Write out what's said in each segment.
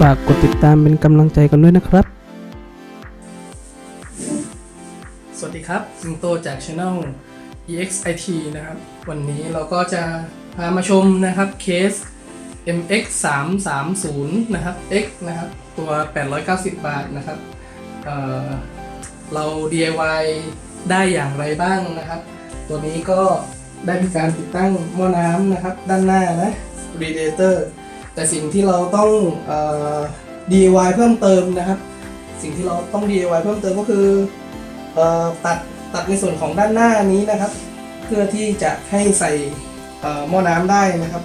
ฝากกดติดตามเป็นกำลังใจกันด้วยนะครับ สวัสดีครับสิงโตจากช anel EXIT นะครับ วันนี้เราก็จะพามาชมนะครับเคส MX 3 3 0นะครับ X นะครับ ตัว 890 บาทนะครับเเรา DIY ได้อย่างไรบ้างนะครับ ตัวนี้ก็ได้มีการติดตั้งหม้อน้ำนะครับ ด้านหน้านะ radiator แต่สิ่งที่เราต้องออ DIY เพิ่มเติมนะครับ สิ่งที่เราต้อง DIY เพิ่มเติมก็คือออตัดตัดในส่วนของด้านหน้านี้นะครับ เพื่อที่จะให้ใส่หม้อน้ำได้นะครับ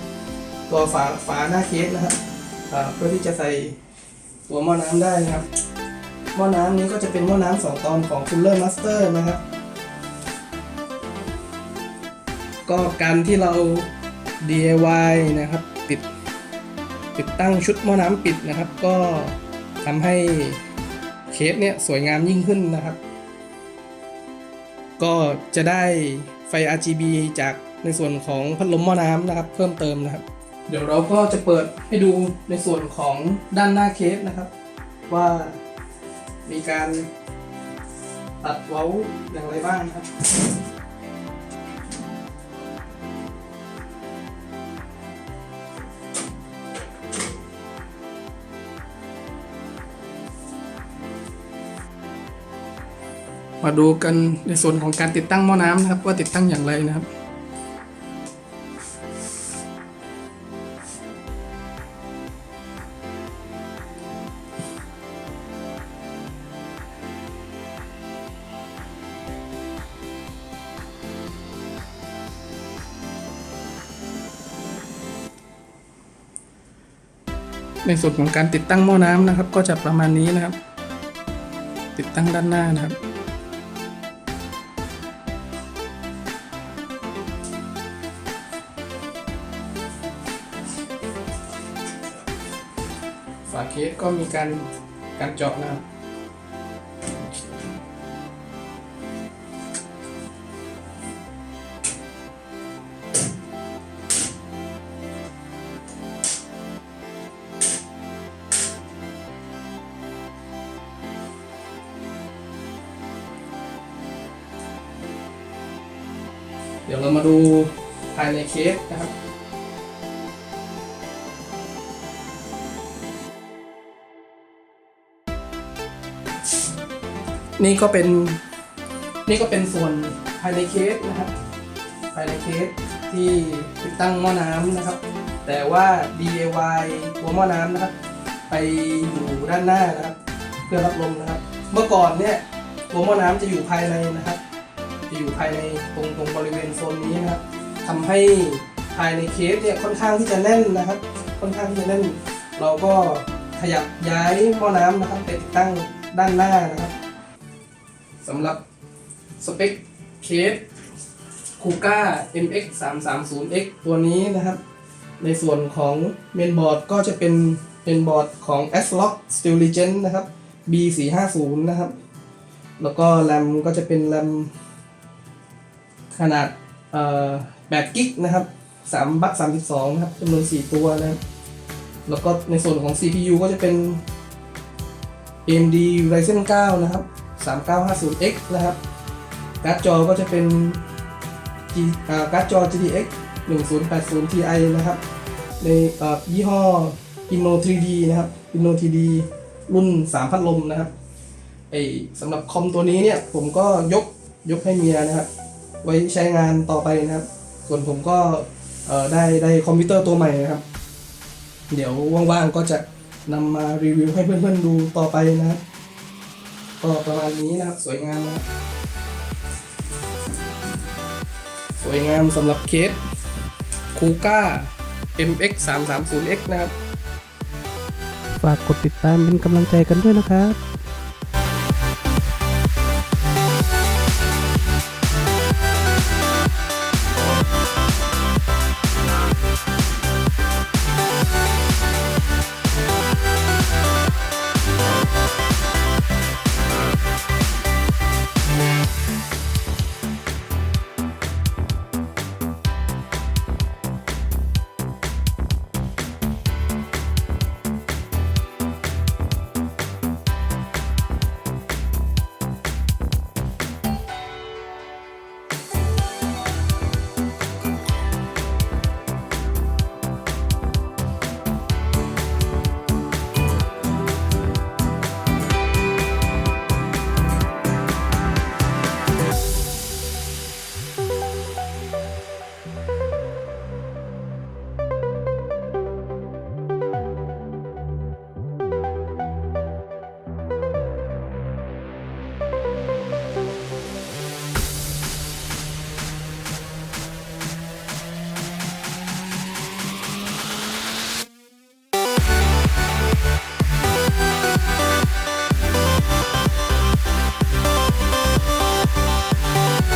ตัวฝาฝาหน้าเคสนะครับเเพื่อที่จะใส่ตัวหม้อน้ำได้นะครับ หม้อน้ำนี้ก็จะเป็นหม้อน้ำสองตอนของ Cooler Master นะครับ ก็การที่เรา DIY นะครับ ติดตั้งชุดหม้อน้ำปิดนะครับ ก็ทำให้เคสเนี่ยสวยงามยิ่งขึ้นนะครับ ก็จะได้ไฟ RGB จากในส่วนของพัดลมหม้อน้ำนะครับ เพิ่มเติมนะครับ เดี๋ยวเราก็จะเปิดให้ดูในส่วนของด้านหน้าเคสนะครับ ว่ามีการตัดเว้าอย่างไรบ้างครับ มาดูกันในส่วนของการติดตั้งหม้อน้ำนะครับ ว่าติดตั้งอย่างไรนะครับในส่วนของการติดตั้งหม้อน้ำนะครับ ก็จะประมาณนี้นะครับ ติดตั้งด้านหน้านะครับาเคสก็มีการการเจาะนะครับเดี๋ยวเรามาดูภายในเคสนะครับ นี่ก็เป็น นี่ก็เป็นส่วนภายในเคสนะครับ ภายในเคสที่ติดตั้งหม้อน้ำนะครับ แต่ว่า DIY ตัวหม้อน้ำนะครับ ไปอยู่ด้านหน้านะครับ เพื่อรับลมนะครับ เมื่อก่อนเนี่ยตัวหม้อน้ำจะอยู่ภายในนะครับ จะอยู่ภายในตรงตรงบริเวณโซนนี้นะครับทำให้ภายในเคสเนี่ยค่อนข้างที่จะแน่นนะครับ ค่อนข้างที่จะแน่น เราก็ขยับย้ายหม้อน้ำนะครับไปติดตั้งด้านหน้านะครับ สำหรับสเปคเคสคูก้า MX 3 3 0 X ตัวนี้นะครับ ในส่วนของเมนบอร์ดก็จะเป็นเมนบอร์ดของ s l o c k Steel Legend นะครับ B 4 5 0นะครับ แล้วก็แรมก็จะเป็นแรมขนาดเอ่อ8กิกนะครับ3บัค32นะครับจำนวน 4 ตัวนะครับ แล้วก็ในส่วนของ CPU ก็จะเป็น AMD Ryzen 9 นะครับ 3950X นะครับการ์ดจอก็จะเป็น G อ่าการ์ดจอ GTX 1080 Ti นะครับ ในยี่ห้อ Inno 3D นะครับ Inno 3D รุ่น 3 พัดลมนะครับไอสำหรับคอมตัวนี้เนี่ยผมก็ยกยกให้เมียนะครับ ไว้ใช้งานต่อไปนะครับ ส่วนผมก็ได้ได้คอมพิวเตอร์ตัวใหม่นะครับ เดี๋ยวว่างๆก็จะนำมารีวิวให้เพื่อนๆดูต่อไปนะครับ ก็ประมาณนี้นะครับสวยงามนะสวยงามสำหรับเคสคูก้า MX 3 3 0 X นะครับ ฝากกดติดตามเป็นกำลังใจกันด้วยนะครับ